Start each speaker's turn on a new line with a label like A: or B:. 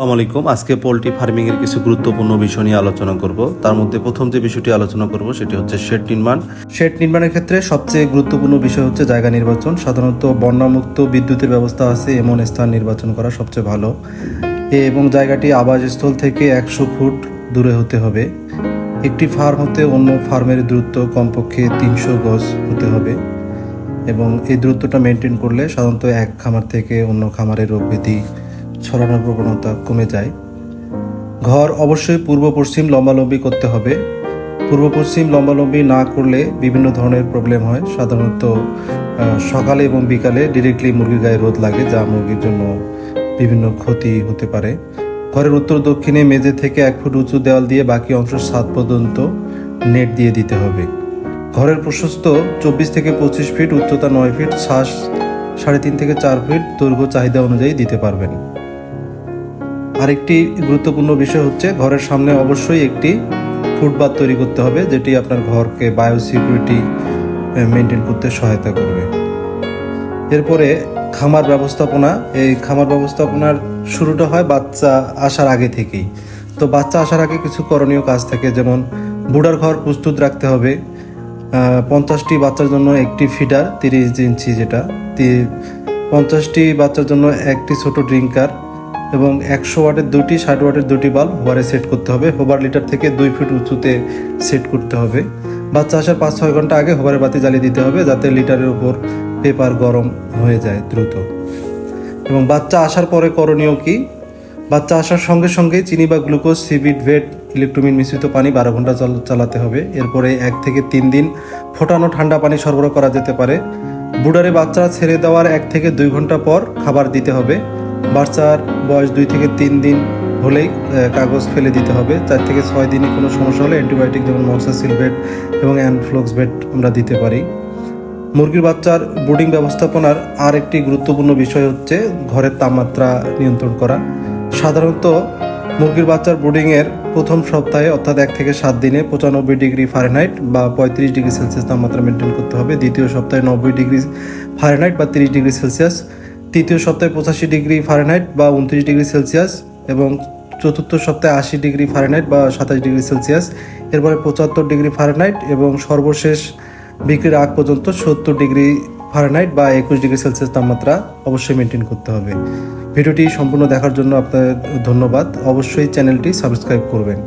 A: আসসালামু আলাইকুম। আজকে পোলট্রি ফার্মিং এর কিছু গুরুত্বপূর্ণ বিষয় নিয়ে আলোচনা করব। তার মধ্যে প্রথম যে বিষয়টি আলোচনা করব সেটি হচ্ছে শেড নির্মাণ। শেড নির্মাণের ক্ষেত্রে সবচেয়ে গুরুত্বপূর্ণ বিষয় হচ্ছে জায়গা নির্বাচন। সাধারণত বন্যামুক্ত বিদ্যুতের ব্যবস্থা আছে, এমন স্থান নির্বাচন করা সবচেয়ে ভালো। এবং জায়গাটি আবাসস্থল থেকে একশো ফুট দূরে হতে হবে। একটি ফার্ম হতে অন্য ফার্মের দূরত্ব কমপক্ষে তিনশো গজ হতে হবে। এবং এই দূরত্বটা মেনটেন করলে সাধারণত এক খামার থেকে অন্য খামারের রোগ ছড়ানোর প্রবণতা কমে যায়। ঘর অবশ্যই পূর্ব পশ্চিম লম্বালম্বি করতে হবে। পূর্ব পশ্চিম লম্বালম্বি না করলে বিভিন্ন ধরনের প্রবলেম হয়। সাধারণত সকালে এবং বিকালে ডিরেক্টলি মুরগির গায়ে রোদ লাগে, যা মুরগির জন্য বিভিন্ন ক্ষতি হতে পারে। ঘরের উত্তর দক্ষিণে মেঝে থেকে এক ফুট উঁচু দেওয়াল দিয়ে বাকি অংশ সাত পর্যন্ত নেট দিয়ে দিতে হবে। ঘরের প্রশস্ত চব্বিশ থেকে পঁচিশ ফিট, উচ্চতা নয় ফিট শ্বাস সাড়ে তিন থেকে চার ফিট দৈর্ঘ্য চাহিদা অনুযায়ী দিতে পারবেন। আরেকটি গুরুত্বপূর্ণ বিষয় হচ্ছে ঘরের সামনে অবশ্যই একটি ফুটপাথ তৈরি করতে হবে, যেটি আপনার ঘরকে বায়ো সিকিউরিটি মেনটেন করতে সহায়তা করবে। এরপরে খামার ব্যবস্থাপনা, এই খামার ব্যবস্থাপনার শুরুটা হয় বাচ্চা আসার আগে থেকেই। তো বাচ্চা আসার আগে কিছু করণীয় কাজ থাকে, যেমন বুড়ার ঘর প্রস্তুত রাখতে হবে পঞ্চাশটি বাচ্চার জন্য একটি ফিডার তিরিশ ইঞ্চি যেটা পঞ্চাশটি বাচ্চার জন্য একটি ছোট ড্রিঙ্কার এবং একশো ওয়াটের দুটি ষাট ওয়াটের দুটি বাল্ব হোবারে সেট করতে হবে। হোবার লিটার থেকে দুই ফিট উঁচুতে সেট করতে হবে। বাচ্চা আসার পাঁচ, ছয় ঘণ্টা আগে হোবারে বাতি জ্বালিয়ে দিতে হবে যাতে লিটারের উপর পেপার গরম হয়ে যায় দ্রুত। এবং বাচ্চা আসার পরে করণীয় কি? বাচ্চা আসার সঙ্গে সঙ্গে চিনি বা গ্লুকোজ সিবিড ভেট, ইলেকট্রোমিন মিশ্রিত পানি বারো ঘণ্টা চাল- চালাতে হবে। এরপরে এক থেকে তিন দিন ফোটানো ঠান্ডা পানি সরবরাহ করা যেতে পারে। বুডারে বাচ্চা ছেড়ে দেওয়ার এক থেকে দুই ঘণ্টা পর খাবার দিতে হবে। বাচ্চার বয়স দুই থেকে তিন দিন হলেই কাগজ ফেলে দিতে হবে। চার থেকে ছয় দিনে কোনো সমস্যা হলে অ্যান্টিবায়োটিক যেমন মক্সাসিলভেট এবং অ্যানফ্লক্স ভেট আমরা দিতে পারি। মুরগির বাচ্চার ব্রুডিং ব্যবস্থাপনার আর একটি গুরুত্বপূর্ণ বিষয় হচ্ছে ঘরের তাপমাত্রা নিয়ন্ত্রণ করা। সাধারণত মুরগির বাচ্চার ব্রুডিংয়ের প্রথম সপ্তাহে অর্থাৎ এক থেকে সাত দিনে পঁচানব্বই ডিগ্রি ফারেনহাইট বা পঁয়ত্রিশ ডিগ্রি সেলসিয়াস তাপমাত্রা মেনটেন করতে হবে। দ্বিতীয় সপ্তাহে নব্বই ডিগ্রি ফারেনহাইট বা তিরিশ ডিগ্রি সেলসিয়াস তৃতীয় সপ্তাহে পঁচাশি ডিগ্রি ফারেনহাইট বা উনত্রিশ ডিগ্রি সেলসিয়াস এবং চতুর্থ সপ্তাহে আশি ডিগ্রি ফারেনহাইট বা সাতাশ ডিগ্রি সেলসিয়াস এরপরে পঁচাত্তর ডিগ্রি ফারেনহাইট এবং সর্বশেষ বিক্রির আগ পর্যন্ত সত্তর ডিগ্রি ফারেনহাইট বা একুশ ডিগ্রি সেলসিয়াস তাপমাত্রা অবশ্যই মেনটেন করতে হবে। ভিডিওটি সম্পূর্ণ দেখার জন্য আপনাদের ধন্যবাদ। অবশ্যই চ্যানেলটি সাবস্ক্রাইব করবেন।